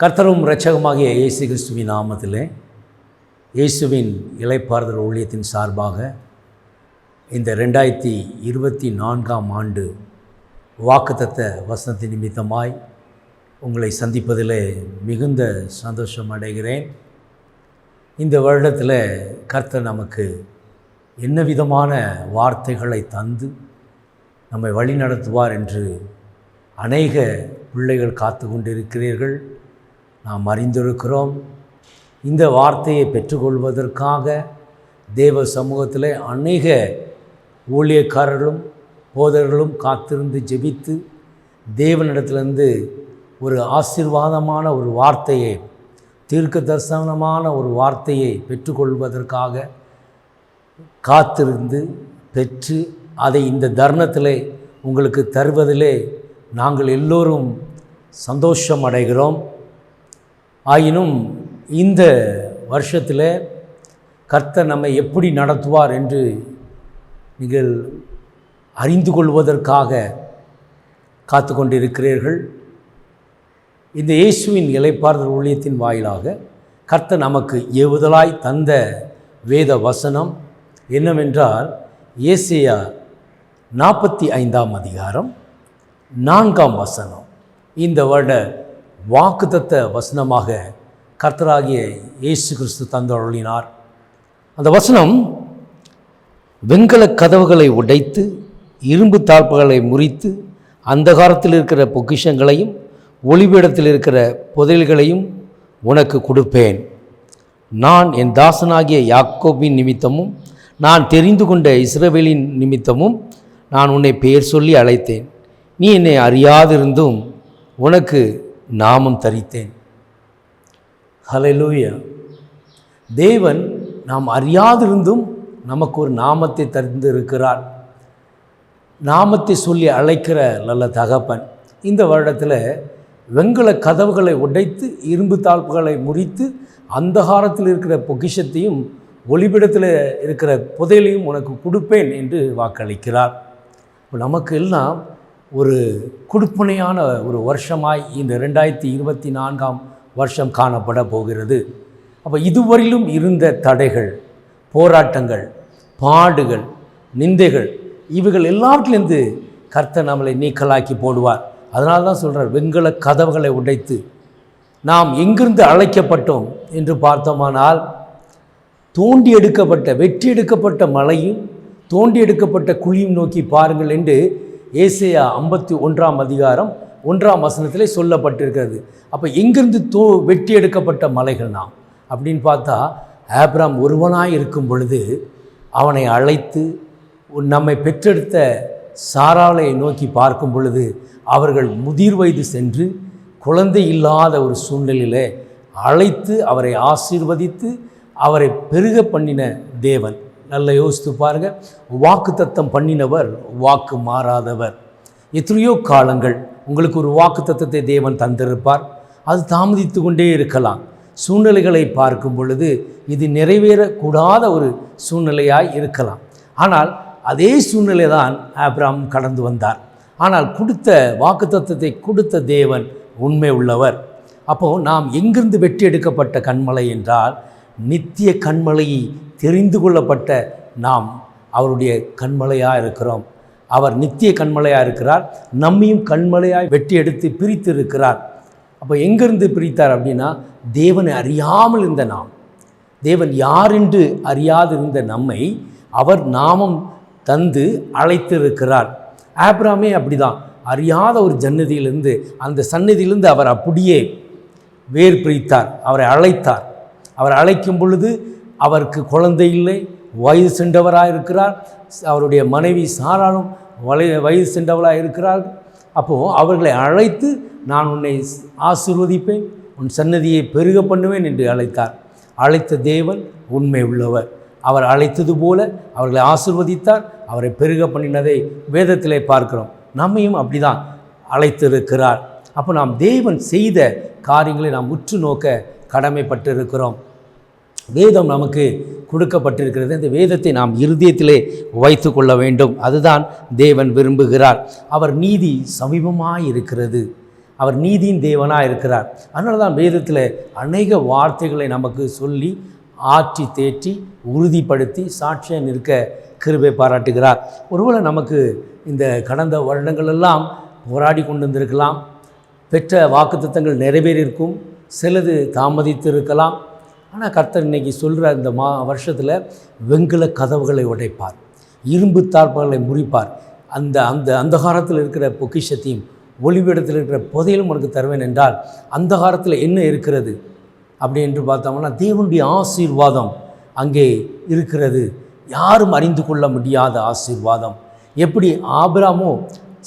கர்த்தரும் இரட்சகமாகிய இயேசு கிறிஸ்துவின் நாமத்திலே இயேசுவின் இலைப்பாறுதல் ஊழியத்தின் சார்பாக இந்த ரெண்டாயிரத்தி இருபத்தி நான்காம் ஆண்டு வாக்குத்தத்த வசனத்தின் நிமித்தமாய் உங்களை சந்திப்பதில் மிகுந்த சந்தோஷம் அடைகிறேன். இந்த வருடத்தில் கர்த்தர் நமக்கு என்ன விதமான வார்த்தைகளை தந்து நம்மை வழி நடத்துவார் என்று அநேக பிள்ளைகள் காத்து கொண்டிருக்கிறீர்கள் நாம் அறிந்திருக்கிறோம். இந்த வார்த்தையை பெற்றுக்கொள்வதற்காக தேவ சமூகத்தில் அநேக ஊழியக்காரர்களும் போதர்களும் காத்திருந்து ஜெபித்து தேவனிடத்திலிருந்து ஒரு ஆசீர்வாதமான ஒரு வார்த்தையை தீர்க்க தரிசனமான ஒரு வார்த்தையை பெற்றுக்கொள்வதற்காக காத்திருந்து பெற்று அதை இந்த தர்ணத்தில் உங்களுக்கு தருவதிலே நாங்கள் எல்லோரும் சந்தோஷம் அடைகிறோம். ஆயினும் இந்த வருஷத்தில் கர்த்தர் நம்மை எப்படி நடத்துவார் என்று நீங்கள் அறிந்து கொள்வதற்காக காத்து கொண்டிருக்கிறீர்கள். இந்த இயேசுவின் இலைப்பாறுதல் ஊழியத்தின் வாயிலாக கர்த்தர் நமக்கு ஏவுதலாய் தந்த வேத வசனம் என்னவென்றால் ஏசியா நாற்பத்தி ஐந்தாம் அதிகாரம் நான்காம் வசனம். இந்த வருட வாக்குத்தத்த வசனமாக கர்த்தராகிய இயேசு கிறிஸ்து தந்தருளினார் அந்த வசனம் வெண்கல கதவுகளை உடைத்து இரும்பு தாழ்ப்புகளை முறித்து அந்தகாரத்தில் இருக்கிற பொக்கிஷங்களையும் ஒளிபீடத்தில் இருக்கிற புதையல்களையும் உனக்கு கொடுப்பேன். நான் என் தாசனாகிய யாக்கோபின் நிமித்தமும் நான் தெரிந்து கொண்ட இஸ்ரவேலின் நிமித்தமும் நான் உன்னை பெயர் சொல்லி அழைத்தேன். நீ என்னை அறியாதிருந்தும் உனக்கு நாமம் தரித்தேன். ஹலலூயா தேவன் நாம் அறியாதிருந்தும் நமக்கு ஒரு நாமத்தை தந்திருக்கிறார். நாமத்தை சொல்லி அழைக்கிற நல்ல தகப்பன். இந்த வருடத்தில் வெங்கல கதவுகளை உடைத்து இரும்பு தாழ்ப்புகளை முறித்து அந்தகாரத்தில் இருக்கிற பொக்கிஷத்தையும் ஒளிபிடத்தில் இருக்கிற புதையலையும் உனக்கு கொடுப்பேன் என்று வாக்களிக்கிறார். இப்போ நமக்கு எல்லாம் ஒரு கொடுப்பனையான ஒரு வருஷமாய் இந்த ரெண்டாயிரத்தி இருபத்தி நான்காம் வருஷம் காணப்பட போகிறது. அப்போ இதுவரையிலும் இருந்த தடைகள் போராட்டங்கள் பாடுகள் நிந்தைகள் இவைகள் எல்லாவற்றிலேருந்து கர்த்தர் நம்மளை நீக்கலாக்கி போடுவார். அதனால தான் சொல்கிறார் வெண்கல கதவுகளை உடைத்து நாம் எங்கிருந்து அழைக்கப்பட்டோம் என்று பார்த்தோமானால் தோண்டி எடுக்கப்பட்ட வெற்றி எடுக்கப்பட்ட மலையும் தோண்டி எடுக்கப்பட்ட குழியும் நோக்கி பாருங்கள் என்று ஏசையா ஐம்பத்தி ஒன்றாம் அதிகாரம் ஒன்றாம் வசனத்திலே சொல்லப்பட்டிருக்கிறது. அப்போ எங்கிருந்து தோ வெட்டி எடுக்கப்பட்ட மலைகள்னா? அப்படின்னு பார்த்தா ஆப்ராம் ஒருவனாக இருக்கும் பொழுது அவனை அழைத்து நம்மை பெற்றெடுத்த சாராளை நோக்கி பார்க்கும் பொழுது அவர்கள் முதிர் வயது சென்று குழந்தை இல்லாத ஒரு சூழ்நிலையில் அழைத்து அவரை ஆசீர்வதித்து அவரை பெருக பண்ணின தேவன். நல்லா யோசித்து பாருங்கள் வாக்கு தத்தம் பண்ணினவர் வாக்கு மாறாதவர். எத்தனையோ காலங்கள் உங்களுக்கு ஒரு வாக்கு தத்தத்தை தேவன் தந்திருப்பார். அது தாமதித்து கொண்டே இருக்கலாம். சூழ்நிலைகளை பார்க்கும் பொழுது இது நிறைவேறக்கூடாத ஒரு சூழ்நிலையாய் இருக்கலாம். ஆனால் அதே சூழ்நிலை தான் ஆப்ராம் கடந்து வந்தார். ஆனால் கொடுத்த வாக்குத்தத்தத்தை கொடுத்த தேவன் உண்மை உள்ளவர். அப்போது நாம் எங்கிருந்து வெற்றி எடுக்கப்பட்ட கண்மலை என்றால் நித்திய கண்மலையை தெரிந்து கொள்ளப்பட்ட நாம் அவருடைய கண்மலையாக இருக்கிறோம். அவர் நித்திய கண்மலையாக இருக்கிறார். நம்மையும் கண்மலையாய் வெட்டி எடுத்து பிரித்து இருக்கிறார் அப்போ எங்கிருந்து பிரித்தார் அப்படின்னா தேவனை அறியாமல் இருந்த நாம். தேவன் யார் என்று அறியாதிருந்த நம்மை அவர் நாமம் தந்து அழைத்திருக்கிறார். ஆப்ராமே அப்படிதான். அறியாத ஒரு ஜன்னதியிலிருந்து அந்த சன்னதியிலிருந்து அவர் அப்படியே வேர் பிரித்தார். அவரை அழைத்தார். அவர் அழைக்கும் பொழுது அவருக்கு குழந்தை இல்லை வயது சென்றவராக இருக்கிறார். அவருடைய மனைவி சாராலும் வலை வயது சென்றவளாக இருக்கிறார் அப்போது அவர்களை அழைத்து நான் உன்னை ஆசிர்வதிப்பேன் உன் சன்னதியை பெருக பண்ணுவேன் என்று அழைத்தார். அழைத்த தேவன் உண்மை உள்ளவர். அவர் அழைத்தது போல அவர்களை ஆசிர்வதித்தார் அவரை பெருக பண்ணினதை வேதத்திலே பார்க்கிறோம். நம்மையும் அப்படிதான் அழைத்திருக்கிறார். அப்போ நாம் தேவன் செய்த காரியங்களை நாம் உற்று நோக்க கடமைப்பட்டு இருக்கிறோம் வேதம் நமக்கு கொடுக்கப்பட்டிருக்கிறது. இந்த வேதத்தை நாம் இருதயத்திலே வைத்து கொள்ள வேண்டும். அதுதான் தேவன் விரும்புகிறார். அவர் நீதி சமீபமாக இருக்கிறது அவர் நீதியின் தேவனாக இருக்கிறார் அதனால தான் வேதத்தில் அநேக வார்த்தைகளை நமக்கு சொல்லி ஆற்றி தேற்றி உறுதிப்படுத்தி சாட்சியாக நிற்க கிருபை பாராட்டுகிறார். ஒருவேளை நமக்கு இந்த கடந்த வருடங்களெல்லாம் போராடி கொண்டு வந்திருக்கலாம் பெற்ற வாக்குத்தத்தங்கள் நிறைவேறியிருக்கும். சிலது தாமதித்து இருக்கலாம் ஆனால் கர்த்தர் இன்னைக்கு சொல்கிற இந்த மா வருஷத்தில் வெண்கல கதவுகளை உடைப்பார். இரும்பு தாழ்பாகளை முறிப்பார். அந்த அந்த அந்தகாரத்தில் இருக்கிற பொக்கிஷத்தையும் ஒளிவிடத்தில் இருக்கிற புதையிலும் உனக்கு தருவேன் என்றால் அந்தகாரத்தில் என்ன இருக்கிறது? அப்படி என்று பார்த்தோம்னா தேவனுடைய ஆசீர்வாதம் அங்கே இருக்கிறது. யாரும் அறிந்து கொள்ள முடியாத ஆசீர்வாதம். எப்படி ஆபிராமோ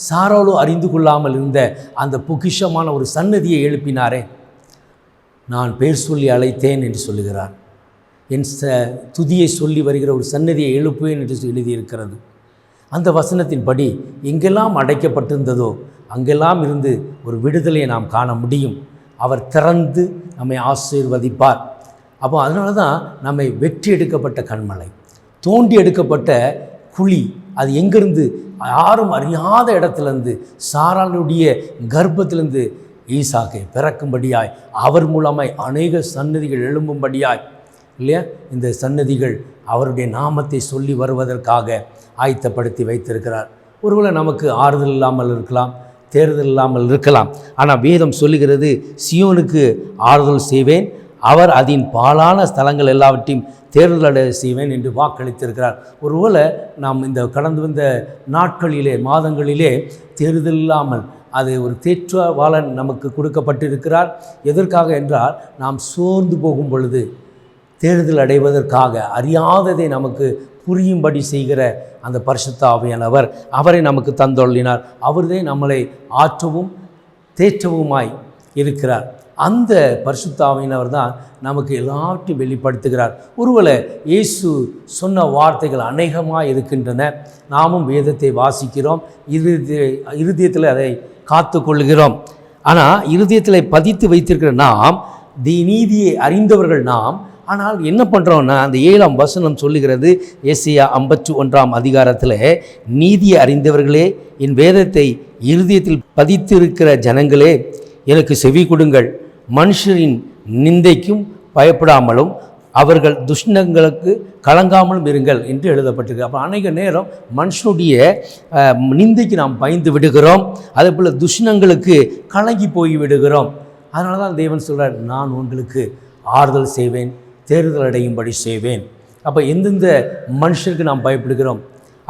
சாராலோ அறிந்து கொள்ளாமல் இருந்த அந்த பொக்கிஷமான ஒரு சன்னதியை எழுப்பினாரே. நான் பேர் சொல்லி அழைத்தேன் என்று சொல்லுகிறார். என் ச துதியை சொல்லி வருகிற ஒரு சன்னதியை எழுப்புவேன் என்று எழுதியிருக்கிறது. அந்த வசனத்தின்படி எங்கெல்லாம் அடைக்கப்பட்டிருந்ததோ அங்கெல்லாம் இருந்து ஒரு விடுதலையை நாம் காண முடியும். அவர் திறந்து நம்மை ஆசீர்வதிப்பார். அப்போ அதனால தான் நம்மை வெற்றி எடுக்கப்பட்ட கண்மலை தோண்டி எடுக்கப்பட்ட குழி அது எங்கிருந்து யாரும் அறியாத இடத்துலேருந்து சாராளுடைய கர்ப்பத்திலேருந்து ஈசாக்கை பிறக்கும்படியாய் அவர் மூலமாய் அநேக சன்னதிகள் எழும்பும்படியாய் இல்லையா? இந்த சன்னதிகள் அவருடைய நாமத்தை சொல்லி வருவதற்காக ஆயத்தப்படுத்தி வைத்திருக்கிறார். ஒருவேளை நமக்கு ஆறுதல் இல்லாமல் இருக்கலாம் தேர்தல் இல்லாமல் இருக்கலாம். ஆனால் வேதம் சொல்லுகிறது சியோனுக்கு ஆறுதல் செய்வேன் அவர் அதன் பாலான ஸ்தலங்கள் எல்லாவற்றையும் தேர்தல் அடைய செய்வேன் என்று வாக்களித்திருக்கிறார். ஒருவேளை நாம் இந்த கடந்து வந்த நாட்களிலே மாதங்களிலே தேர்தல் இல்லாமல் அது ஒரு தேற்றவாளன் நமக்கு கொடுக்கப்பட்டிருக்கிறார். எதற்காக என்றால் நாம் சோர்ந்து போகும் பொழுது தேர்தல் அடைவதற்காக அறியாததை நமக்கு புரியும்படி செய்கிற அந்த பரிசுத்தாவியானவர் அவரை நமக்கு தந்தொள்ளினார் அவர்தே நம்மளை ஆற்றவும் தேற்றவுமாய் இருக்கிறார். அந்த பரிசுத்தாவினவர் தான் நமக்கு எல்லாவற்றையும் வெளிப்படுத்துகிறார். ஒருவேளை இயேசு சொன்ன வார்த்தைகள் அநேகமாக இருக்கின்றன. நாமும் வேதத்தை வாசிக்கிறோம். இறுதி இருதயத்தில் அதை காத்து கொள்கிறோம் ஆனால் இருதயத்தில் பதித்து வைத்திருக்கிற நாம் தி நீதியை அறிந்தவர்கள் நாம் ஆனால் என்ன பண்ணுறோன்னா அந்த ஏழாம் வசனம் சொல்லுகிறது ஏசியா ஐம்பத்தி ஒன்றாம் அதிகாரத்தில் நீதியை அறிந்தவர்களே என் வேதத்தை இருதயத்தில் பதித்திருக்கிற ஜனங்களே எனக்கு செவி கொடுங்கள். மனுஷரின் நிந்தைக்கும் பயப்படாமலும் அவர்கள் துஷ்ணங்களுக்கு கலங்காமலும் இருங்கள் என்று எழுதப்பட்டிருக்கு. அப்போ அநேக நேரம் மனுஷனுடைய நிந்திக்கு நிந்தைக்கு நாம் பயந்து விடுகிறோம். அதே போல் துஷ்ணங்களுக்கு கலங்கி போய் விடுகிறோம். அதனால தான் தேவன் சொல்கிறார் நான் உங்களுக்கு ஆறுதல் செய்வேன் தேர்தல் அடையும்படி செய்வேன். அப்போ எந்தெந்த மனுஷருக்கு நாம் பயப்படுகிறோம்?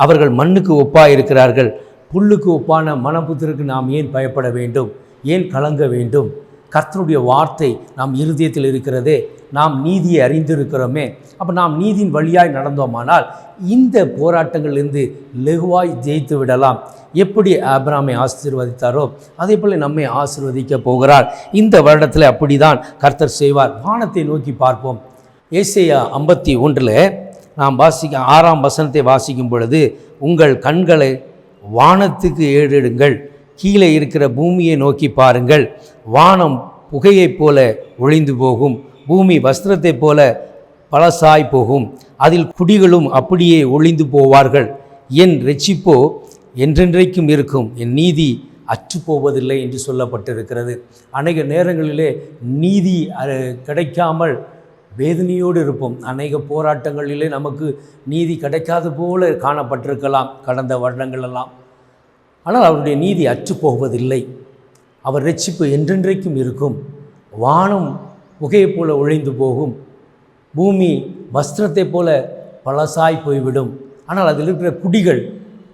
அவர்கள் மண்ணுக்கு ஒப்பாக இருக்கிறார்கள். புல்லுக்கு ஒப்பான மனப்புத்திற்கு நாம் ஏன் பயப்பட வேண்டும்? ஏன் கலங்க வேண்டும்? கர்த்தருடைய வார்த்தை நாம் இருதயத்தில் இருக்கிறதே நாம் நீதியை அறிந்திருக்கிறோமே அப்போ நாம் நீதியின் வழியாய் நடந்தோமானால் இந்த போராட்டங்களிலிருந்து லெகுவாய் ஜெயித்து விடலாம். எப்படி ஆபிராமை ஆசீர்வதித்தாரோ அதே போல் நம்மை ஆசீர்வதிக்க போகிறார். இந்த வருடத்தில் அப்படிதான் கர்த்தர் செய்வார். வானத்தை நோக்கி பார்ப்போம். ஏசையா ஐம்பத்தி ஒன்றில் நாம் வாசிக்க ஆறாம் வசனத்தை வாசிக்கும் பொழுது உங்கள் கண்களை வானத்துக்கு ஏறிடுங்கள். கீழே இருக்கிற பூமியை நோக்கி பாருங்கள். வானம் புகையைப் போல ஒளிந்து போகும். பூமி வஸ்திரத்தைப் போல பழசாய் போகும். அதில் குடிகளும் அப்படியே ஒளிந்து போவார்கள். என் ரெச்சிப்போ என்றென்றைக்கும் இருக்கும். என் நீதி அற்றுப்போவதில்லை என்று சொல்லப்பட்டிருக்கிறது. அநேக நேரங்களிலே நீதி கிடைக்காமல் வேதனையோடு இருப்போம். அநேக போராட்டங்களிலே நமக்கு நீதி கிடைக்காத போல காணப்பட்டிருக்கலாம். கடந்த வருடங்களெல்லாம் ஆனால் அவருடைய நீதி அற்றுப்போவதில்லை. அவர் ரட்சிப்பு என்றென்றைக்கும் இருக்கும். வானம் புகையைப் போல ஒழிந்து போகும். பூமி வஸ்திரத்தைப் போல பழசாய் போய்விடும். ஆனால் அதில் இருக்கிற குடிகள்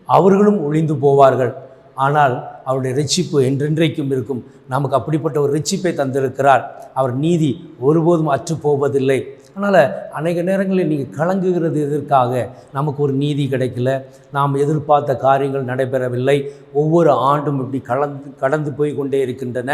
அவர்களும் ஒழிந்து போவார்கள். ஆனால் அவருடைய ரட்சிப்பு என்றென்றைக்கும் இருக்கும். நமக்கு அப்படிப்பட்ட ஒரு ரட்சிப்பை தந்திருக்கிறார். அவர் நீதி ஒருபோதும் அற்று போவதில்லை அதனால் அநேக நேரங்களில் நீங்கள் கலங்குகிறது எதற்காக? நமக்கு ஒரு நீதி கிடைக்கல. நாம் எதிர்பார்த்த காரியங்கள் நடைபெறவில்லை. ஒவ்வொரு ஆண்டும் இப்படி கலந்து கடந்து போய் கொண்டே இருக்கின்றன.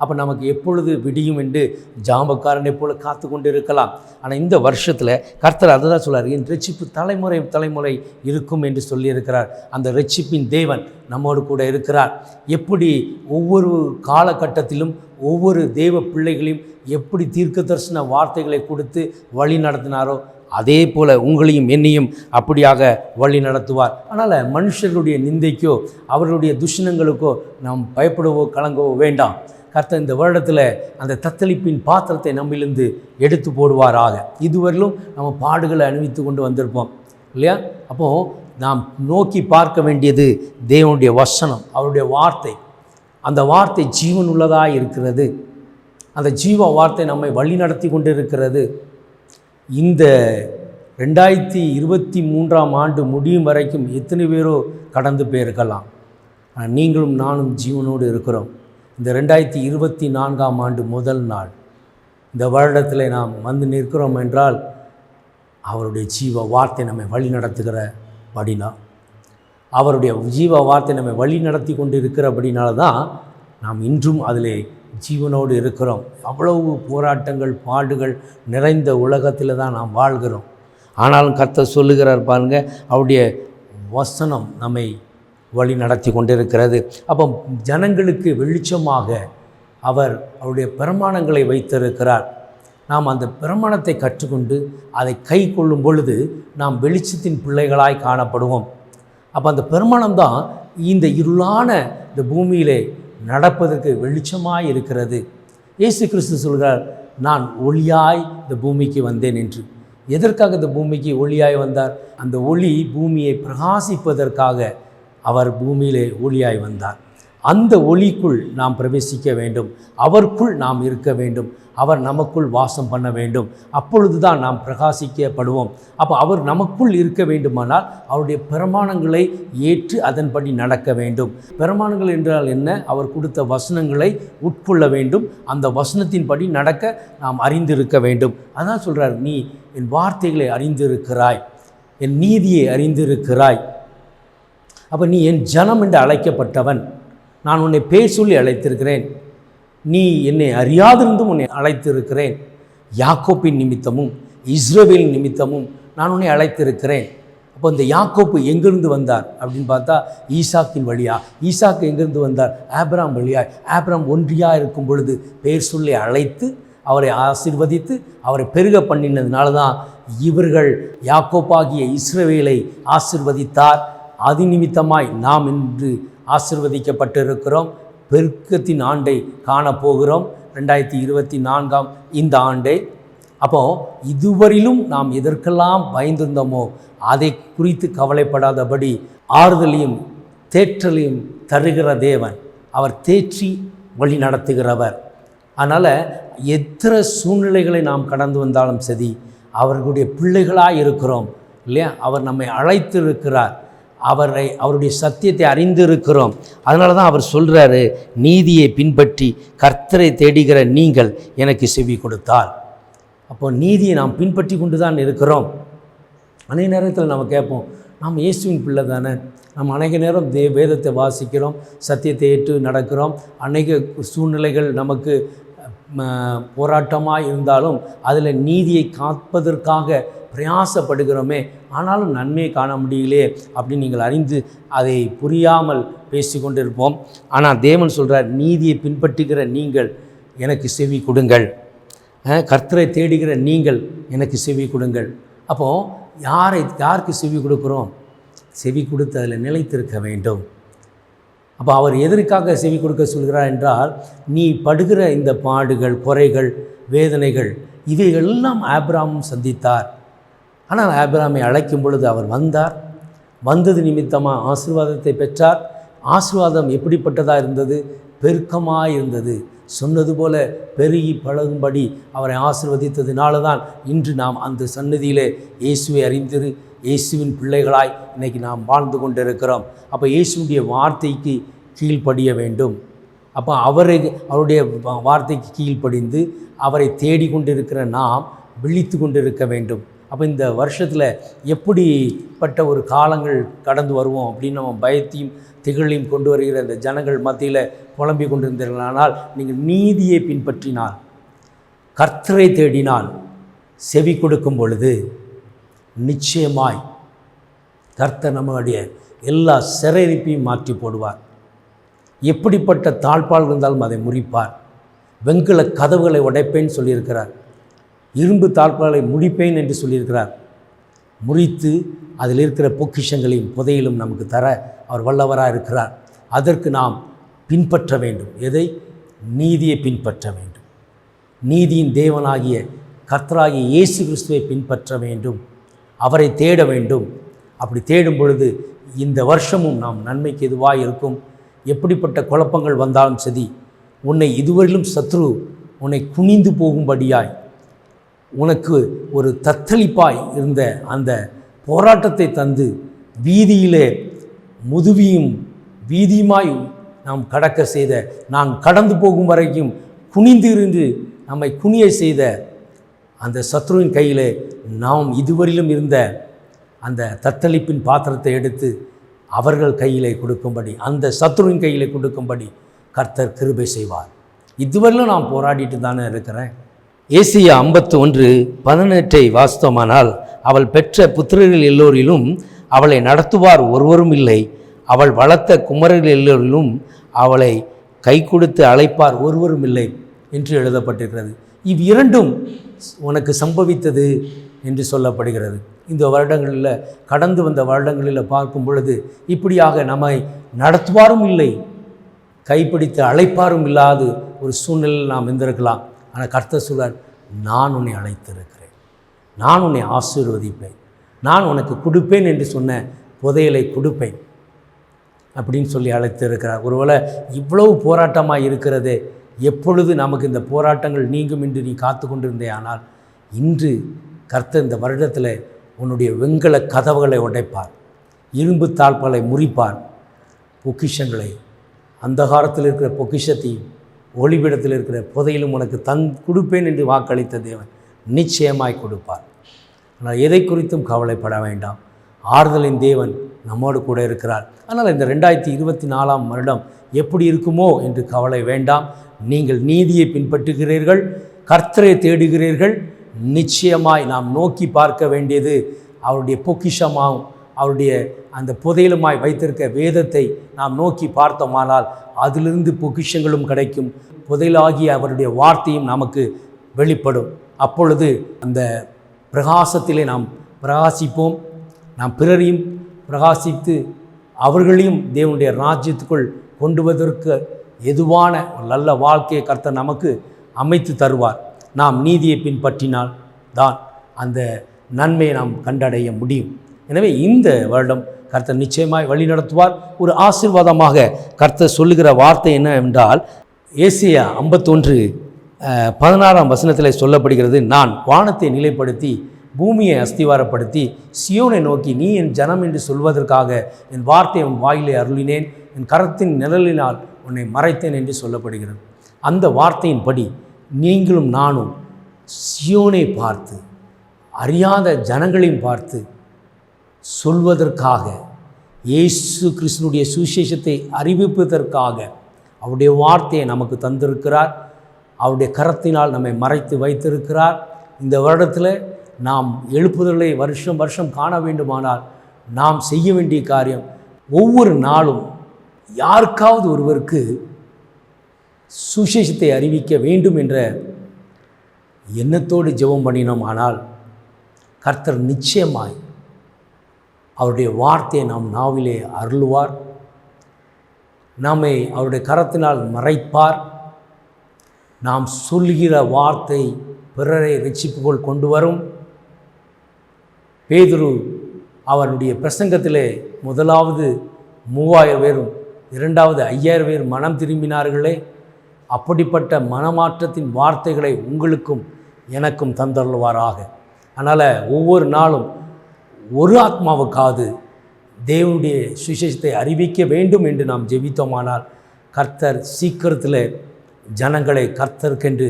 அப்போ நமக்கு எப்பொழுது விடியும் என்று ஜாம்பக்காரனை போல காத்து கொண்டு இருக்கலாம் ஆனால் இந்த வருஷத்தில் கர்த்தர் அதை தான் சொல்கிறார் என் ரட்சிப்பு தலைமுறை தலைமுறை இருக்கும் என்று சொல்லியிருக்கிறார். அந்த ரட்சிப்பின் தேவன் நம்மோடு கூட இருக்கிறார். எப்படி ஒவ்வொரு காலகட்டத்திலும் ஒவ்வொரு தெய்வ பிள்ளைகளையும் எப்படி தீர்க்க தரிசன வார்த்தைகளை கொடுத்து வழி நடத்தினாரோ அதே போல் உங்களையும் என்னையும் அப்படியாக வழி நடத்துவார். அதனால் மனுஷர்களுடைய நிந்தைக்கோ அவர்களுடைய துஷணங்களுக்கோ நாம் பயப்படவோ கலங்கவோ வேண்டாம். கர்த்தர் இந்த வருடத்தில் அந்த தத்தளிப்பின் பாத்திரத்தை நம்மிலிருந்து எடுத்து போடுவாராக. இதுவரையிலும் நம்ம பாடுகளை அணிவித்து கொண்டு வந்திருப்போம். இல்லையா? அப்போது நாம் நோக்கி பார்க்க வேண்டியது தேவனுடைய வசனம் அவருடைய வார்த்தை. அந்த வார்த்தை ஜீவன் உள்ளதாக இருக்கிறது. அந்த ஜீவ வார்த்தை நம்மை வழி நடத்தி கொண்டு இருக்கிறது இந்த ரெண்டாயிரத்தி இருபத்தி மூன்றாம் ஆண்டு முடியும் வரைக்கும் எத்தனை பேரோ கடந்து போயிருக்கலாம். நீங்களும் நானும் ஜீவனோடு இருக்கிறோம். இந்த ரெண்டாயிரத்தி இருபத்தி நான்காம் ஆண்டு முதல் நாள். இந்த வருடத்தில் நாம் வந்து நிற்கிறோம் என்றால் அவருடைய ஜீவ வார்த்தை நம்மை வழி நடத்துகிற படினா அவருடைய ஜீவ வார்த்தை நம்மை வழி நடத்தி கொண்டு இருக்கிறபடினால தான் நாம் இன்றும் அதிலே ஜீவனோடு இருக்கிறோம். அவ்வளவு போராட்டங்கள் பாடுகள் நிறைந்த உலகத்தில் தான் நாம் வாழ்கிறோம். ஆனாலும் கர்த்தர் சொல்லுகிறார் பாருங்க அவருடைய வசனம் நம்மை வழி நடத்தி கொண்டிருக்கிறது. அப்போ ஜனங்களுக்கு வெளிச்சமாக அவர் அவருடைய பிரமாணங்களை வைத்திருக்கிறார். நாம் அந்த பிரமாணத்தை கற்றுக்கொண்டு அதை கை கொள்ளும் பொழுது நாம் வெளிச்சத்தின் பிள்ளைகளாய் காணப்படுவோம். அப்போ அந்த பெருமானம் தான் இந்த இருளான இந்த பூமியிலே நடப்பதற்கு வெளிச்சமாக இருக்கிறது. இயேசு கிறிஸ்து சொல்கிறார் நான் ஒளியாய் இந்த பூமிக்கு வந்தேன் என்று. எதற்காக இந்த பூமிக்கு ஒளியாய் வந்தார்? அந்த ஒளி பூமியை பிரகாசிப்பதற்காக அவர் பூமியிலே ஒளியாய் வந்தார். அந்த ஒளிக்குள் நாம் பிரவேசிக்க வேண்டும். அவருக்குள் நாம் இருக்க வேண்டும். அவர் நமக்குள் வாசம் பண்ண வேண்டும். அப்பொழுது தான் நாம் பிரகாசிக்கப்படுவோம். அப்போ அவர் நமக்குள் இருக்க வேண்டுமானால் அவருடைய பிரமாணங்களை ஏற்று அதன்படி நடக்க வேண்டும். பிரமாணங்கள் என்றால் என்ன? அவர் கொடுத்த வசனங்களை உட்கொள்ள வேண்டும். அந்த வசனத்தின்படி நடக்க நாம் அறிந்திருக்க வேண்டும். அதான் சொல்கிறார் நீ என் வார்த்தைகளை அறிந்திருக்கிறாய். என் நீதியை அறிந்திருக்கிறாய். அப்போ நீ என் ஜனம் என்று அழைக்கப்பட்டவன். நான் உன்னை பேர் சொல்லி அழைத்திருக்கிறேன். நீ என்னை அறியாதிருந்தும் உன்னை அழைத்திருக்கிறேன். யாக்கோப்பின் நிமித்தமும் இஸ்ரோவேலின் நிமித்தமும் நான் உன்னை அழைத்திருக்கிறேன். அப்போ இந்த யாக்கோப்பு எங்கிருந்து வந்தார் அப்படின்னு பார்த்தா ஈசாக்கின் வழியா? ஈசாக்கு எங்கிருந்து வந்தார்? ஆப்ராம் வழியா? ஆப்ராம் ஒன்றியாக இருக்கும் பொழுது பேர் சொல்லி அழைத்து அவரை ஆசிர்வதித்து அவரை பெருக பண்ணினதுனால தான் இவர்கள் யாக்கோப்பாகிய இஸ்ரவேலை ஆசிர்வதித்தார். அது நிமித்தமாய் நாம் இன்று ஆசிர்வதிக்கப்பட்டிருக்கிறோம். பெருக்கத்தின் ஆண்டை காணப்போகிறோம். ரெண்டாயிரத்தி இருபத்தி நான்காம் இந்த ஆண்டை. அப்போ இதுவரையிலும் நாம் எதற்கெல்லாம் பயந்திருந்தோமோ அதை குறித்து கவலைப்படாதபடி ஆறுதலையும் தேற்றலையும் தருகிற தேவன் அவர் தேற்றி வழி நடத்துகிறவர். அதனால் எத்தனை சூழ்நிலைகளை நாம் கடந்து வந்தாலும் சரி அவர்களுடைய பிள்ளைகளாக இருக்கிறோம் இல்லையா? அவர் நம்மை அழைத்திருக்கிறார். அவரை அவருடைய சத்தியத்தை அறிந்திருக்கிறோம். அதனால தான் அவர் சொல்கிறாரு நீதியை பின்பற்றி கர்த்தரை தேடுகிற நீங்கள் எனக்கு செவி கொடுத்தால். அப்போ நீதியை நாம் பின்பற்றி கொண்டு தான் இருக்கிறோம். அநேக நேரத்தில் நம்ம கேட்போம் நாம் இயேசுவின் பிள்ளை தானே? நம்ம அநேக நேரம் தே வேதத்தை வாசிக்கிறோம் சத்தியத்தை ஏற்று நடக்கிறோம். அநேக சூழ்நிலைகள் நமக்கு போராட்டமாக இருந்தாலும் அதில் நீதியை காப்பதற்காக பிரயாசப்படுகிறோமே ஆனாலும் நன்மையை காண முடியலையே அப்படின்னு நீங்கள் அறிந்து அதை புரியாமல் பேசிக்கொண்டிருப்போம் ஆனால் தேவன் சொல்கிறார் நீதியை பின்பற்றுகிற நீங்கள் எனக்கு செவி கொடுங்கள். கர்த்தரை தேடுகிற நீங்கள் எனக்கு செவி கொடுங்கள். அப்போது யாரை யாருக்கு செவி கொடுக்குறோம்? செவி கொடுத்து அதில் நிலைத்திருக்க வேண்டும். அப்போ அவர் எதற்காக செவி கொடுக்க சொல்கிறார் என்றால் நீ படுகிற இந்த பாடுகள் குறைகள் வேதனைகள் இவைகளெல்லாம் ஆப்ராமும் சந்தித்தார். ஆனால் ஆபிராமை அழைக்கும் பொழுது அவர் வந்தார். வந்தது நிமித்தமாக ஆசீர்வாதத்தை பெற்றார். ஆசீர்வாதம் எப்படிப்பட்டதாக இருந்தது? பெருக்கமாக இருந்தது. சொன்னது போல பெருகி பழகும்படி அவரை ஆசிர்வதித்ததினால தான் இன்று நாம் அந்த சன்னதியிலே இயேசுவை அறிந்திரு இயேசுவின் பிள்ளைகளாய் இன்றைக்கி நாம் வாழ்ந்து கொண்டிருக்கிறோம். அப்போ இயேசுடைய வார்த்தைக்கு கீழ்ப்படிய வேண்டும். அப்போ அவரை அவருடைய வார்த்தைக்கு கீழ்ப்படிந்து அவரை தேடிக்கொண்டிருக்கிற நாம் விழித்து கொண்டிருக்க வேண்டும். அப்போ இந்த வருஷத்தில் எப்படிப்பட்ட ஒரு காலங்கள் கடந்து வருவோம் அப்படின்னு நம்ம பயத்தையும் திகழையும் கொண்டு வருகிற இந்த ஜனங்கள் மத்தியில் புலம்பிக் கொண்டிருந்தீர்களானால் நீங்கள் நீதியை பின்பற்றினால் கர்த்தரை தேடினால் செவி கொடுக்கும் பொழுது நிச்சயமாய் கர்த்தர் நம்மளுடைய எல்லா சிறையிருப்பையும் மாற்றி போடுவார். எப்படிப்பட்ட தாழ்பால் இருந்தாலும் அதை முறிப்பார். வெண்கல கதவுகளை உடைப்பேன் சொல்லியிருக்கிறார். இரும்பு தாழ்பாலை முடிப்பேன் என்று சொல்லியிருக்கிறார். முறித்து அதில் இருக்கிற பொக்கிஷங்களையும் புதையிலும் நமக்கு தர அவர் வல்லவராக இருக்கிறார். அதற்கு நாம் பின்பற்ற வேண்டும். எதை? நீதியை பின்பற்ற வேண்டும். நீதியின் தேவனாகிய கர்த்தராகிய இயேசு கிறிஸ்துவை பின்பற்ற வேண்டும். அவரை தேட வேண்டும். அப்படி தேடும் பொழுது இந்த வருஷமும் நாம் நன்மைக்கு எதுவாக இருக்கும். எப்படிப்பட்ட குழப்பங்கள் வந்தாலும் சரி உன்னை இதுவரையிலும் சத்ரு உன்னை குனிந்து போகும்படியாய் உனக்கு ஒரு தத்தளிப்பாய் இருந்த அந்த போராட்டத்தை தந்து வீதியிலே முதுவியும் வீதியுமாய் நாம் கடக்க செய்த நாம் கடந்து போகும் வரைக்கும் குனிந்து இருந்து நம்மை குனிய செய்த அந்த சத்ருவின் கையிலே நாம் இதுவரையிலும் இருந்த அந்த தத்தளிப்பின் பாத்திரத்தை எடுத்து அவர்கள் கையிலே கொடுக்கும்படி அந்த சத்ருவின் கையிலே கொடுக்கும்படி கர்த்தர் கிருபை செய்வார். இதுவரையிலும் நான் போராடிட்டு தானே இருக்கிறேன். ஏசியா ஐம்பத்து ஒன்று பதினெட்டை வாஸ்தவமானால் அவள் பெற்ற புத்திரர்கள் எல்லோரிலும் அவளை நடத்துவார் ஒருவரும் இல்லை. அவள் வளர்த்த குமரர்கள் எல்லோரிலும் அவளை கை கொடுத்து அழைப்பார் ஒருவரும் இல்லை என்று எழுதப்பட்டிருக்கிறது. இவ்விரண்டும் உனக்கு சம்பவித்தது என்று சொல்லப்படுகிறது. இந்த வருடங்களில் கடந்து வந்த வருடங்களில் பார்க்கும் பொழுது இப்படியாக நம்மை நடத்துவாரும் இல்லை கைப்பிடித்து அழைப்பாரும் இல்லாது ஒரு சூழ்நிலையில் நாம் இருந்திருக்கலாம். ஆனால் கர்த்த சொல்வார் நான் உன்னை அழைத்திருக்கிறேன். நான் உன்னை ஆசீர்வதிப்பேன். நான் உனக்கு கொடுப்பேன் என்று சொன்ன புதையலை கொடுப்பேன் அப்படின்னு சொல்லி அழைத்திருக்கிறார். ஒருவேளை இவ்வளவு போராட்டமாக இருக்கிறதே எப்பொழுது நமக்கு இந்த போராட்டங்கள் நீங்கும் என்று நீ காத்து கொண்டிருந்தே ஆனால் இன்று கர்த்த இந்த வருடத்தில் உன்னுடைய வெண்கல கதவுகளை உடைப்பார். இரும்பு தாழ்பாலை முறிப்பார். பொக்கிஷங்களை அந்த காலத்தில் இருக்கிற பொக்கிஷத்தையும் ஒளிபிடத்தில் இருக்கிற புதையிலும் உனக்கு தன் கொடுப்பேன் என்று வாக்களித்த தேவன் நிச்சயமாய் கொடுப்பார். ஆனால் எதை குறித்தும் கவலைப்பட வேண்டாம். ஆறுதலின் தேவன் நம்மோடு கூட இருக்கிறார். அதனால் இந்த ரெண்டாயிரத்தி இருபத்தி நாலாம் வருடம் எப்படி இருக்குமோ என்று கவலை வேண்டாம். நீங்கள் நீதியை பின்பற்றுகிறீர்கள் கர்த்தரை தேடுகிறீர்கள். நிச்சயமாய் நாம் நோக்கி பார்க்க வேண்டியது அவருடைய பொக்கிஷமாகும். அவருடைய அந்த புதையலுமாய் வைத்திருக்க வேதத்தை நாம் நோக்கி பார்த்தோமானால் அதிலிருந்து பொக்கிஷங்களும் கிடைக்கும். புதையலாகிய அவருடைய வார்த்தையும் நமக்கு வெளிப்படும். அப்பொழுது அந்த பிரகாசத்திலே நாம் பிரகாசிப்போம். நாம் பிறரையும் பிரகாசித்து அவர்களையும் தேவனுடைய ராஜ்யத்துக்குள் கொண்டு வருவதற்கு எதுவான ஒரு நல்ல வாழ்க்கையை கர்த்தர் நமக்கு அமைத்து தருவார். நாம் நீதியை பின்பற்றினால் தான் அந்த நன்மையை நாம் கண்டடைய முடியும். எனவே இந்த வருடம் கர்த்தர் நிச்சயமாய் வழி நடத்துவார். ஒரு ஆசீர்வாதமாக கர்த்தர் சொல்லுகிற வார்த்தை என்ன என்றால் ஏசியா ஐம்பத்தொன்று பதினாறாம் வசனத்தில் சொல்லப்படுகிறது நான் வானத்தை நிலைப்படுத்தி பூமியை அஸ்திவாரப்படுத்தி சியோனை நோக்கி நீ என் ஜனம் என்று சொல்வதற்காக என் வார்த்தை உன் வாயிலே அருளினேன். என் கரத்தின் நிழலினால் உன்னை மறைத்தேன் என்று சொல்லப்படுகிறது. அந்த வார்த்தையின்படி நீங்களும் நானும் சியோனை பார்த்து அறியாத ஜனங்களையும் பார்த்து சொல்வதற்காக இயேசு கிறிஸ்துனுடைய சுவிசேஷத்தை அறிவிப்பதற்காக அவருடைய வார்த்தையை நமக்கு தந்திருக்கிறார். அவருடைய கரத்தினால் நம்மை மறைத்து வைத்திருக்கிறார். இந்த வருடத்தில் நாம் எழுப்புதலை வருஷம் வருஷம் காண வேண்டுமானால் நாம் செய்ய வேண்டிய காரியம் ஒவ்வொரு நாளும் யாருக்காவது ஒருவருக்கு சுசேஷத்தை அறிவிக்க வேண்டும் என்ற எண்ணத்தோடு ஜெபம் பண்ணினோம். ஆனால் கர்த்தர் நிச்சயமாய் அவருடைய வார்த்தையை நாம் நாவிலே அருளுவார். நம்மை அவருடைய கரத்தினால் மறைப்பார். நாம் சொல்கிற வார்த்தை பிறரை ரட்சிப்புக்குள் கொண்டு வரும். பேதுரு அவருடைய பிரசங்கத்திலே முதலாவது மூவாயிரம் பேரும் இரண்டாவது ஐயாயிரம் பேர் மனம் திரும்பினார்களே. அப்படிப்பட்ட மனமாற்றத்தின் வார்த்தைகளை உங்களுக்கும் எனக்கும் தந்தருள்வாராக. அதனால் ஒவ்வொரு நாளும் ஒரு ஆத்மாவுக்காவது தேவனுடைய சுவிசேஷத்தை அறிவிக்க வேண்டும் என்று நாம் ஜெபித்தோமானால் கர்த்தர் சீக்கிரத்தில் ஜனங்களை கர்த்தருக்கென்று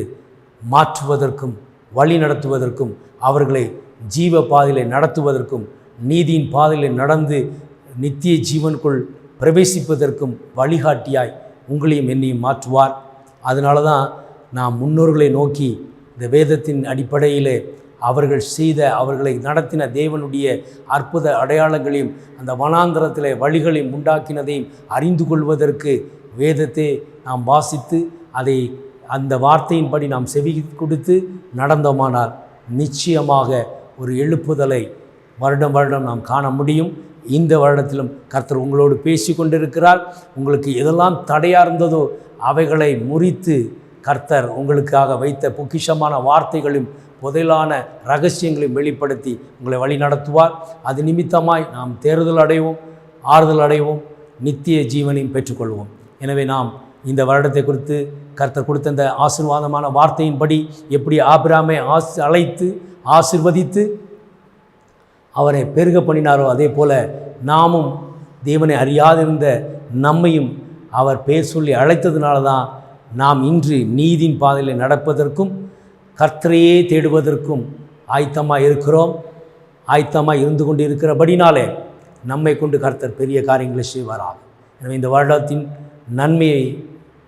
மாற்றுவதற்கும் வழி நடத்துவதற்கும் அவர்களை ஜீவ பாதையிலே நடத்துவதற்கும் நீதியின் பாதையிலே நடந்து நித்திய ஜீவனுக்குள் பிரவேசிப்பதற்கும் வழிகாட்டியாய் உங்களையும் என்னையும் மாற்றுவார். அதனால தான் நாம் முன்னோர்களை நோக்கி இந்த வேதத்தின் அடிப்படையிலே அவர்கள் செய்த அவர்களை நடத்தின தேவனுடைய அற்புத அடையாளங்களையும் அந்த வனாந்திரத்தில் வழிகளையும் உண்டாக்கினதையும் அறிந்து கொள்வதற்கு வேதத்தை நாம் வாசித்து அதை அந்த வார்த்தையின்படி நாம் செவி கொடுத்து நடந்தோமானால் நிச்சயமாக ஒரு எழுப்புதலை வருடம் வருடம் நாம் காண முடியும். இந்த வருடத்திலும் கர்த்தர் உங்களோடு பேசி கொண்டிருக்கிறார். உங்களுக்கு எதெல்லாம் தடையாக இருந்ததோ அவைகளை முறித்து கர்த்தர் உங்களுக்காக வைத்த பொக்கிஷமான வார்த்தைகளையும் புதையிலான ரகசியங்களை வெளிப்படுத்தி உங்களை வழி நடத்துவார். அது நிமித்தமாய் நாம் தேர்தல் அடைவோம் ஆறுதல் அடைவோம் நித்திய ஜீவனையும் பெற்றுக்கொள்வோம். எனவே நாம் இந்த வருடத்தை குறித்து கர்த்தர் கொடுத்த இந்த ஆசீர்வாதமான வார்த்தையின்படி எப்படி ஆபிராமை ஆஸ் அழைத்து ஆசிர்வதித்து அவரை பெருக பண்ணினாரோ அதே போல நாமும் தேவனை அறியாதிருந்த நம்மையும் அவர் பேர் சொல்லி அழைத்ததுனால தான் நாம் இன்று நீதியின் பாதையில் நடப்பதற்கும் கர்த்தரையே தேடுவதற்கும் ஆயத்தமாக இருக்கிறோம். ஆயத்தமாக இருந்து கொண்டு இருக்கிறபடினாலே நம்மை கொண்டு கர்த்தர் பெரிய காரியங்களை செய்வாராக. எனவே இந்த வருடத்தின் நன்மையை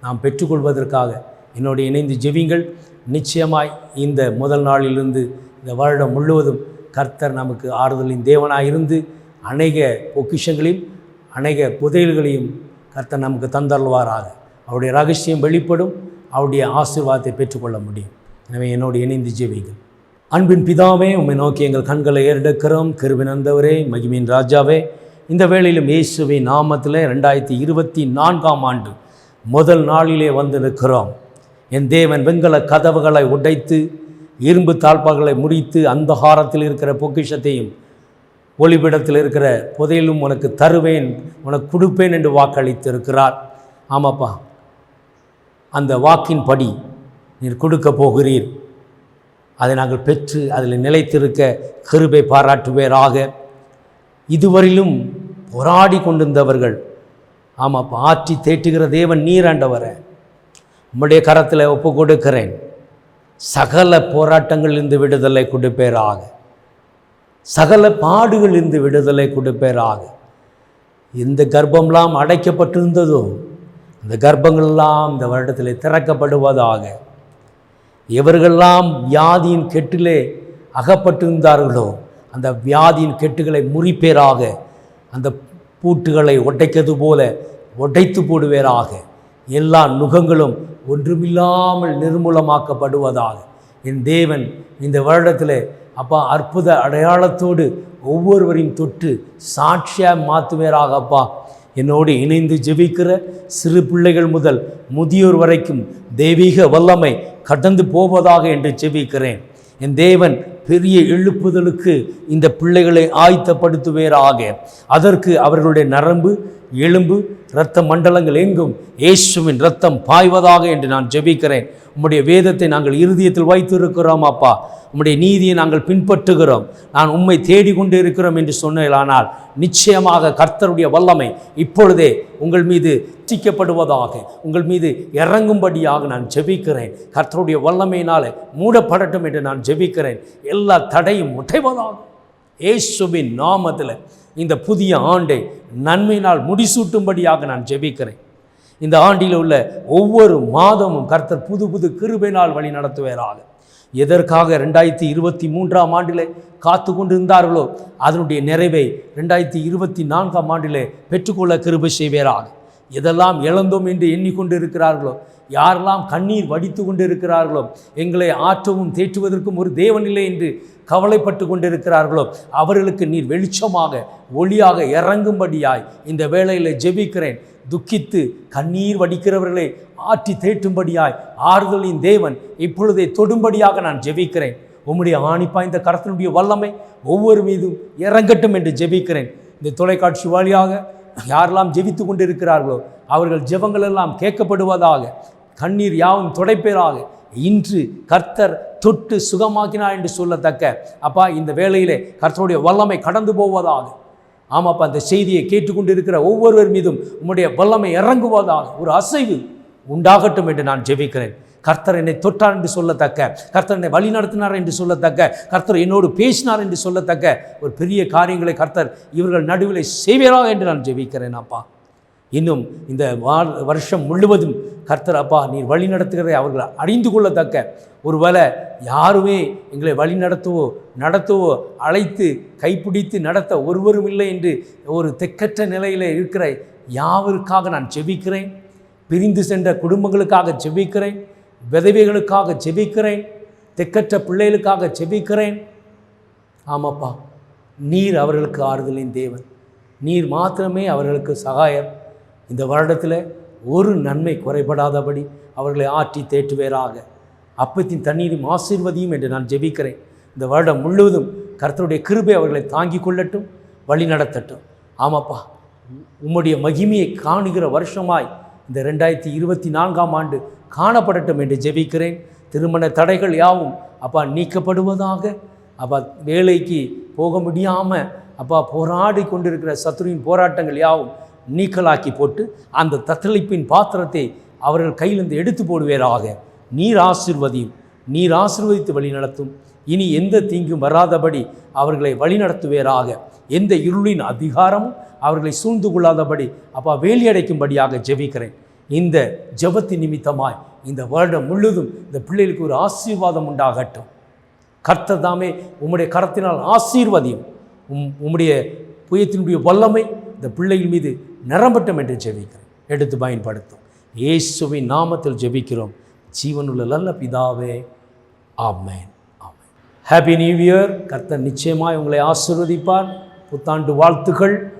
நாம் பெற்றுக்கொள்வதற்காக என்னோடு இணைந்து ஜெவிங்கள் நிச்சயமாய் இந்த முதல் நாளிலிருந்து இந்த வருடம் முழுவதும் கர்த்தர் நமக்கு ஆறுதலின் தேவனாக இருந்து அநேக பொக்கிஷங்களையும் அநேக புதையல்களையும் கர்த்தர் நமக்கு தந்தருள்வாராக. அவருடைய ரகசியம் வெளிப்படும். அவருடைய ஆசீர்வாதத்தை பெற்றுக்கொள்ள முடியும். எனவே என்னோடு இணைந்து ஜெபிங்கள் அன்பின் பிதாவே உம்மை நோக்கி எங்கள் கண்களை ஏறெடுக்கிறோம். கிருவினந்தவரே மகிமின் ராஜாவே இந்த வேளையிலும் இயேசுவின் நாமத்தில் ரெண்டாயிரத்தி இருபத்தி நான்காம் ஆண்டு முதல் நாளிலே வந்து நிற்கிறோம் என் தேவன் வெண்கல கதவுகளை உடைத்து இரும்பு தாழ்பாகளை முடித்து அந்தகாரத்தில் இருக்கிற பொக்கிஷத்தையும் ஒளிபிடத்தில் இருக்கிற புதையலும் உனக்கு தருவேன் உனக்கு கொடுப்பேன் என்று வாக்களித்து இருக்கிறார் ஆமாப்பா. அந்த வாக்கின்படி நீர் கொடுக்க போகிறீர். அதை நாங்கள் பெற்று அதில் நிலைத்திருக்க கருபை பாராட்டுவேராக. இதுவரையிலும் போராடி கொண்டிருந்தவர்கள் ஆமாம் ஆற்றி தேற்றுகிற தேவன் நீராண்டவரை உம்முடைய கரத்தில் ஒப்பு கொடுக்கிறேன். சகல போராட்டங்களிலிருந்து விடுதலை கொடுப்பேராக. சகல பாடுகளிலிருந்து விடுதலை கொடுப்பேராக. எந்த கர்ப்பம்லாம் அடைக்கப்பட்டிருந்ததோ அந்த கர்ப்பங்களெல்லாம் இந்த வருடத்தில் திறக்கப்படுவதாக. எவர்களெல்லாம் வியாதியின் கெட்டிலே அகப்பட்டிருந்தார்களோ அந்த வியாதியின் கெட்டுகளை முறிப்பேராக அந்த பூட்டுகளை உடைக்கிறது போல உடைத்து போடுவேராக எல்லா நுகங்களும் ஒன்றுமில்லாமல் நிர்மூலமாக்கப்படுவதாக. என் தேவன் இந்த வருடத்தில் அப்பா அற்புத அடையாளத்தோடு ஒவ்வொருவரையும் தொட்டு சாட்சியாக மாற்றுவேராக அப்பா. என்னோடு இணைந்து ஜெபிக்கிற சிறு பிள்ளைகள் முதல் முதியோர் வரைக்கும் தெய்வீக வல்லமை கடந்து போவதாக என்று ஜெபிக்கிறேன். என் தேவன் பெரிய எழுப்புதலுக்கு இந்த பிள்ளைகளை ஆயத்தப்படுத்துவேராக. அதற்கு அவர்களுடைய நரம்பு எலும்பு இரத்த மண்டலங்கள் எங்கும்? இயேசுவின் ரத்தம் பாய்வதாக என்று நான் ஜெபிக்கிறேன். உம்முடைய வேதத்தை நாங்கள் இருதயத்தில் வைத்திருக்கிறோம் அப்பா. உம்முடைய நீதியை நாங்கள் பின்பற்றுகிறோம். நான் உம்மை தேடிக்கொண்டு இருக்கிறோம் என்று சொன்னேனானால் நிச்சயமாக கர்த்தருடைய வல்லமை இப்பொழுதே உங்கள் மீது திக்கப்படுவதாக உங்கள் மீது இறங்கும்படியாக நான் ஜெபிக்கிறேன். கர்த்தருடைய வல்லமையினால் மூடப்படட்டும் என்று நான் ஜெபிக்கிறேன். எல்லா தடையும் முட்டைவதாக இயேசுவின் நாமத்தில் இந்த புதிய ஆண்டை நன்மையினால் முடிசூட்டும்படியாக நான் ஜெபிக்கிறேன். இந்த ஆண்டில் உள்ள ஒவ்வொரு மாதமும் கர்த்தர் புது புது கிருபையினால் வழி நடத்துவாராக. எதற்காக ரெண்டாயிரத்தி இருபத்தி மூன்றாம் ஆண்டிலே காத்து கொண்டிருந்தார்களோ அதனுடைய நிறைவை ரெண்டாயிரத்தி இருபத்தி நான்காம் ஆண்டிலே பெற்றுக்கொள்ள கிருபை செய்வேராக. எதெல்லாம் இழந்தோம் என்று எண்ணிக்கொண்டு இருக்கிறார்களோ யாரெல்லாம் கண்ணீர் வடித்து கொண்டிருக்கிறார்களோ எங்களை ஆற்றவும் தேற்றுவதற்கும் ஒரு தேவன் இல்லை என்று கவலைப்பட்டு கொண்டிருக்கிறார்களோ அவர்களுக்கு நீர் வெளிச்சமாக ஒளியாக இறங்கும்படியாய் இந்த வேளையில் ஜெபிக்கிறேன். துக்கித்து கண்ணீர் வடிக்கிறவர்களை ஆற்றி தேற்றும்படியாய் ஆறுதலின் தேவன் இப்பொழுதே தொடும்படியாக நான் ஜெபிக்கிறேன். உம்முடைய ஆணிப்பாய்ந்த கரத்தினுடைய வல்லமை ஒவ்வொரு மீதும் இறங்கட்டும் என்று ஜெபிக்கிறேன். இந்த தொலைக்காட்சி வழியாக யாரெல்லாம் ஜெபித்து கொண்டிருக்கிறார்களோ அவர்கள் ஜெபங்கள் எல்லாம் கேட்கப்படுவதாக கண்ணீர் யாவும் துடைப்பேராக இன்று கர்த்தர் தொட்டு சுகமாக்கினார் என்று சொல்லத்தக்க அப்பா இந்த வேளையிலே கர்த்தருடைய வல்லமை கடந்து போவதாக. ஆமாப்பா அந்த செய்தியை கேட்டுக்கொண்டிருக்கிற ஒவ்வொருவர் மீதும் உம்முடைய வல்லமை இறங்குவதாக. ஒரு அசைவு உண்டாகட்டும் என்று நான் ஜெபிக்கிறேன். கர்த்தர் என்னை தொட்டார் என்று சொல்லத்தக்க கர்த்தர் என்னை வழி நடத்தினார் என்று சொல்லத்தக்க கர்த்தர் என்னோடு பேசினார் என்று சொல்லத்தக்க ஒரு பெரிய காரியங்களை கர்த்தர் இவர்கள் நடுவில் செய்வாராக என்று நான் ஜெபிக்கிறேன் அப்பா. இன்னும் இந்த வா- வருஷம் முழுவதும் கர்த்தர் அப்பா நீர் வழி நடத்துகிறதை அவர்கள் அறிந்து கொள்ளத்தக்க ஒருவேளை யாருமே எங்களை வழி நடத்தவோ நடத்தவோ அழைத்து கைப்பிடித்து நடத்த ஒருவரும் இல்லை என்று ஒரு தெக்கற்ற நிலையில் இருக்கிற யாவருக்காக நான் செபிக்கிறேன் பிரிந்து சென்ற குடும்பங்களுக்காக செபிக்கிறேன் விதவைகளுக்காக செபிக்கிறேன் தெக்கற்ற பிள்ளைகளுக்காக செபிக்கிறேன் ஆமாப்பா நீர் அவர்களுக்கு ஆறுதலின் தேவன். நீர் மாத்திரமே அவர்களுக்கு சகாயம். இந்த வருடத்தில் ஒரு நன்மை குறைபடாதபடி அவர்களை ஆற்றி தேற்றுவேராக. அப்பத்தின் தண்ணீரும் ஆசீர்வதியும் என்று நான் ஜெபிக்கிறேன். இந்த வருடம் முழுவதும் கர்த்தருடைய கிருபை அவர்களை தாங்கிக் கொள்ளட்டும் வழி நடத்தட்டும். ஆமாப்பா உம்முடைய மகிமையை காணுகிற வருஷமாய் இந்த ரெண்டாயிரத்தி இருபத்தி நான்காம் ஆண்டு காணப்படட்டும் என்று ஜெபிக்கிறேன். திருமண தடைகள் யாவும் அப்பா நீக்கப்படுவதாக அப்பா வேலைக்கு போக முடியாமல் அப்பா போராடி கொண்டிருக்கிற சத்துருவின் போராட்டங்கள் யாவும் நீக்கலாக்கி போட்டு அந்த தத்தளிப்பின் பாத்திரத்தை அவர்கள் கையிலிருந்து எடுத்து போடுவேராக. நீர் ஆசிர்வதியும் நீர் ஆசிர்வதித்து வழி நடத்தும் இனி எந்த தீங்கும் வராதபடி அவர்களை வழிநடத்துவேராக. எந்த இருளின் அதிகாரமும் அவர்களை சூழ்ந்து கொள்ளாதபடி அப்பா வேலியடைக்கும்படியாக ஜெபிக்கிறேன். இந்த ஜெபத்தின் நிமித்தமாய் இந்த வருடம் முழுதும் இந்த பிள்ளைகளுக்கு ஒரு ஆசீர்வாதம் உண்டாகட்டும். கர்த்தர் தாமே உம்முடைய கரத்தினால் ஆசீர்வதியும். உம் உம்முடைய புயத்தினுடைய வல்லமை இந்த பிள்ளைகள் மீது நிரம்பட்டும் என்று ஜெபிக்கிறேன். எடுத்து பயன்படுத்தும். இயேசுவின் நாமத்தில் ஜெபிக்கிறோம். ஜீவனுள்ள நல்ல பிதாவே ஆமேன். ஆமேன். ஹாப்பி நியூ இயர் கர்த்தர் நிச்சயமாக உங்களை ஆசிர்வதிப்பார். புத்தாண்டு வாழ்த்துக்கள்.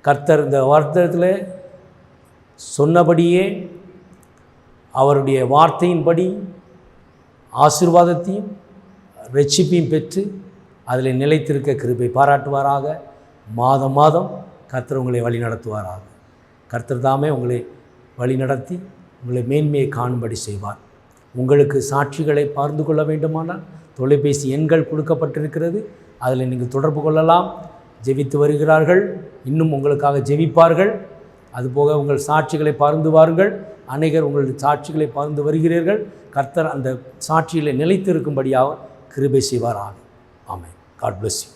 கர்த்தர் இந்த வார்த்தத்தில் சொன்னபடியே அவருடைய வார்த்தையின்படி ஆசீர்வாதத்தையும் ரட்சிப்பையும் பெற்று அதில் நிலைத்திருக்க கிருபை பாராட்டுவாராக. மாதம் மாதம் கர்த்தர் உங்களை வழி நடத்துவாராக. கர்த்தர் தாமே உங்களை வழி நடத்தி உங்களை மேன்மையை காணும்படி செய்வார். உங்களுக்கு சாட்சிகளை பார்ந்து கொள்ள வேண்டுமானால் தொலைபேசி எண்கள் கொடுக்கப்பட்டிருக்கிறது. அதில் நீங்கள் தொடர்பு கொள்ளலாம். ஜெபித்து வருகிறார்கள். இன்னும் உங்களுக்காக ஜெபிப்பார்கள். அதுபோக உங்கள் சாட்சிகளை பகிர்ந்து வாருங்கள். அநேகர் உங்கள் சாட்சிகளை பருந்து வருகிறீர்கள். கர்த்தர் அந்த சாட்சிகளை நிலைத்திருக்கும்படியாக கிருபை ஆகும் ஆமென். God bless you